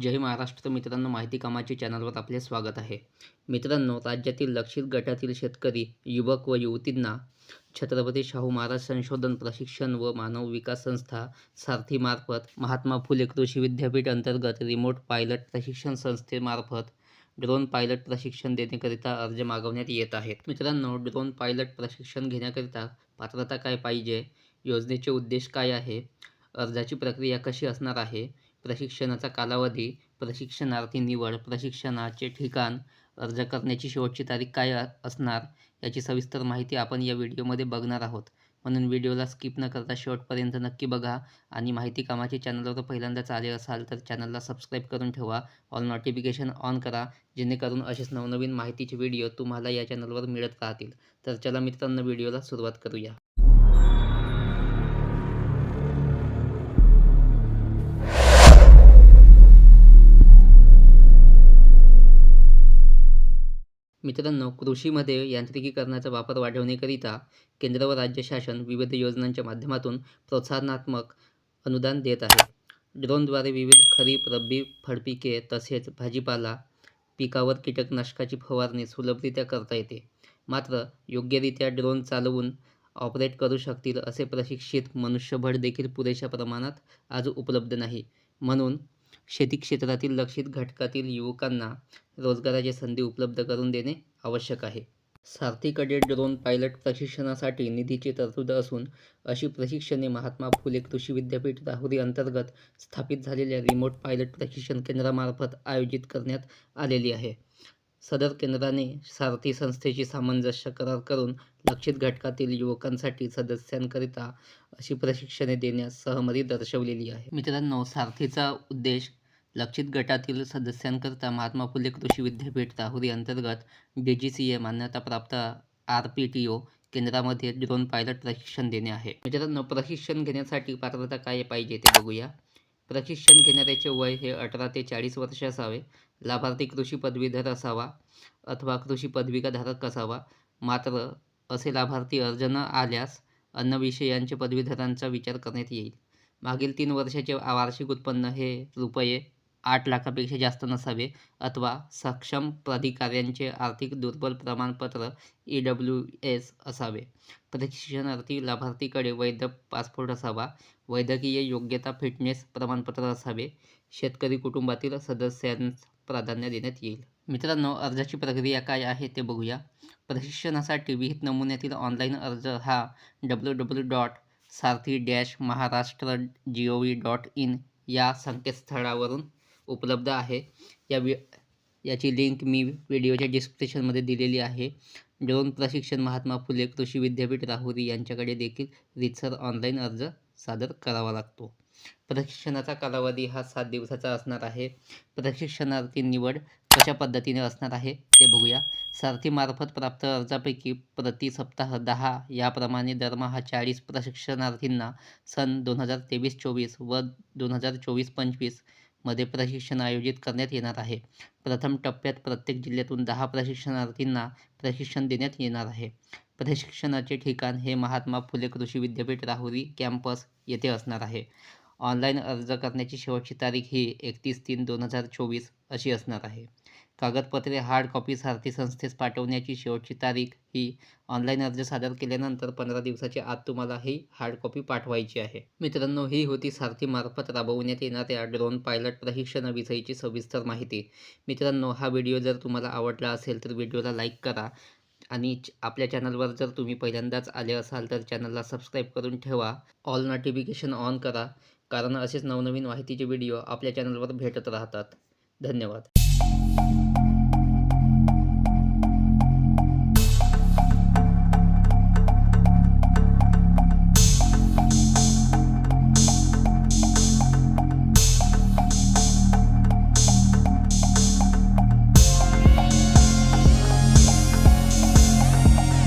जय महाराष्ट्र मित्रांनो माहिती कामाचे चॅनलवर आपले स्वागत आहे. मित्रांनो राज्यातील लक्षित गटातील शेतकरी युवक व युवतींना छत्रपती शाहू महाराज संशोधन प्रशिक्षण व मानव विकास संस्था सारथीमार्फत महात्मा फुले कृषी विद्यापीठ अंतर्गत रिमोट पायलट प्रशिक्षण संस्थेमार्फत ड्रोन पायलट प्रशिक्षण देण्याकरिता अर्ज मागवण्यात येत आहेत. मित्रांनो ड्रोन पायलट प्रशिक्षण घेण्याकरिता पात्रता काय पाहिजे? योजनेचे उद्देश काय आहे? अर्जाची प्रक्रिया कशी असणार आहे? प्रशिक्षणाचा कालावधी प्रशिक्षणार्थी निवड प्रशिक्षणाचे ठिकाण अर्ज करण्याची शेवटची तारीख काय असणार याची सविस्तर माहिती आपण या व्हिडिओमध्ये बघणार आहोत. म्हणून व्हिडिओला स्किप न करता शेवटपर्यंत नक्की बघा आणि माहिती कामाचे चॅनलवर पहिल्यांदाच आले असाल तर चॅनलला सबस्क्राईब करून ठेवा ऑल नोटिफिकेशन ऑन करा जेणेकरून असेच नवनवीन माहितीचे व्हिडिओ तुम्हाला या चॅनलवर मिळत राहतील. तर चला मित्रांनो व्हिडिओला सुरुवात करूया. मित्रांनो कृषीमध्ये यांत्रिकीकरणाचा वापर वाढवण्याकरिता केंद्र व राज्य शासन विविध योजनांच्या माध्यमातून प्रोत्साहनात्मक अनुदान देत आहे. ड्रोनद्वारे विविध खरीप रब्बी फळपिके तसेच भाजीपाला पिकावर कीटकनाशकाची फवारणी सुलभरित्या करता येते. मात्र योग्यरित्या ड्रोन चालवून ऑपरेट करू शकतील असे प्रशिक्षित मनुष्यबळ देखील पुरेशा प्रमाणात आज उपलब्ध नाही. म्हणून शेती क्षेत्रातील लक्षित घटकातील युवकांना रोजगाराच्या संधी उपलब्ध करून देणे आवश्यक आहे. सारथीकडे ड्रोन पायलट प्रशिक्षणासाठी निधीची तरतूद असून अशी प्रशिक्षणे महात्मा फुले कृषी विद्यापीठ राहुरी अंतर्गत स्थापित झालेल्या रिमोट पायलट प्रशिक्षण केंद्रामार्फत आयोजित करण्यात आलेली आहे. सदर केंद्राने सारथी संस्थेशी सामंजस्य करार करून लक्षित घटकातील युवकांसाठी सदस्यांकरिता अशी प्रशिक्षणे देण्यास सहमती दर्शवलेली आहे. मित्रांनो सारथीचा उद्देश लक्षित गटातील सदस्यांकरता महात्मा फुले कृषी विद्यापीठ राहुरी अंतर्गत डी जी सी ए मान्यताप्राप्त आर पी टी ओ केंद्रामध्ये ड्रोन पायलट प्रशिक्षण देणे आहे. मित्रांनो प्रशिक्षण घेण्यासाठी पात्रता काय पाहिजे ते बघूया. प्रशिक्षण घेणाऱ्याचे वय हे अठरा ते चाळीस वर्ष असावे. लाभार्थी कृषी पदवीधर असावा अथवा कृषी पदविकाधारक असावा. मात्र असे लाभार्थी अर्ज न आल्यास अन्न विषयांचे पदवीधरांचा विचार करण्यात येईल. मागील तीन वर्षाचे वार्षिक उत्पन्न हे रुपये आठ लाखापेक्षा जास्त नसावे अथवा सक्षम प्राधिकाऱ्यांचे आर्थिक दुर्बल प्रमाणपत्र ई डब्ल्यू एस असावे. प्रशिक्षणार्थी लाभार्थीकडे वैध पासपोर्ट असावा. वैद्यकीय योग्यता फिटनेस प्रमाणपत्र असावे. शेतकरी कुटुंबातील सदस्यांस प्राधान्य देण्यात येईल. मित्रांनो अर्जाची प्रक्रिया काय आहे ते बघूया. प्रशिक्षणासाठी विहित नमुन्यातील ऑनलाईन अर्ज हा W W dot Sarathi dash Maharashtra G O V dot in या संकेतस्थळावरून उपलब्ध आहे. या वि याची लिंक मी व्हिडिओच्या डिस्क्रिप्शनमध्ये दिलेली आहे. ड्रोन प्रशिक्षण महात्मा फुले कृषी विद्यापीठ राहुरी यांच्याकडे देखील रितसर ऑनलाईन अर्ज सादर करावा लागतो. प्रशिक्षणाचा कालावधी हा सात दिवसाचा असणार आहे. प्रशिक्षणार्थी निवड कशा पद्धतीने असणार आहे ते बघूया. सारथीमार्फत प्राप्त अर्जापैकी प्रति सप्ताह दहा याप्रमाणे दरमहा चाळीस प्रशिक्षणार्थींना सन दोन हजार तेवीस चोवीस व दोन हजार चोवीस पंचवीस मध्ये प्रशिक्षण आयोजित करण्यात येणार आहे. प्रथम टप्प्यात प्रत्येक जिल्ह्यातून दहा प्रशिक्षणार्थींना प्रशिक्षण देण्यात येणार आहे. प्रशिक्षणाचे ठिकाण हे महात्मा फुले कृषी विद्यापीठ राहुरी कॅम्पस येथे असणार आहे. ऑनलाईन अर्ज करण्याची शेवटची तारीख ही एकतीस तीन दोन हजार चोवीस अशी असणार आहे. कागदपत्रे हार्ड कॉपी सारथी संस्थेस पाठवण्याची शेवटची तारीख ही ऑनलाईन अर्ज सादर केल्यानंतर पंधरा दिवसाच्या आत तुम्हाला ही हार्ड कॉपी पाठवायची आहे. मित्रांनो ही होती सारथीमार्फत राबवण्यात येणाऱ्या ड्रोन पायलट प्रशिक्षणाविषयीची सविस्तर माहिती. मित्रांनो हा व्हिडिओ जर तुम्हाला आवडला असेल तर व्हिडिओला लाईक करा आणि च- आपल्या चॅनलवर जर तुम्ही पहिल्यांदाच आले असाल तर चॅनलला सबस्क्राईब करून ठेवा. ऑल नोटिफिकेशन ऑन करा कारण असेच नवनवीन माहितीचे व्हिडिओ आपल्या चॅनलवर भेटत राहतात. धन्यवाद.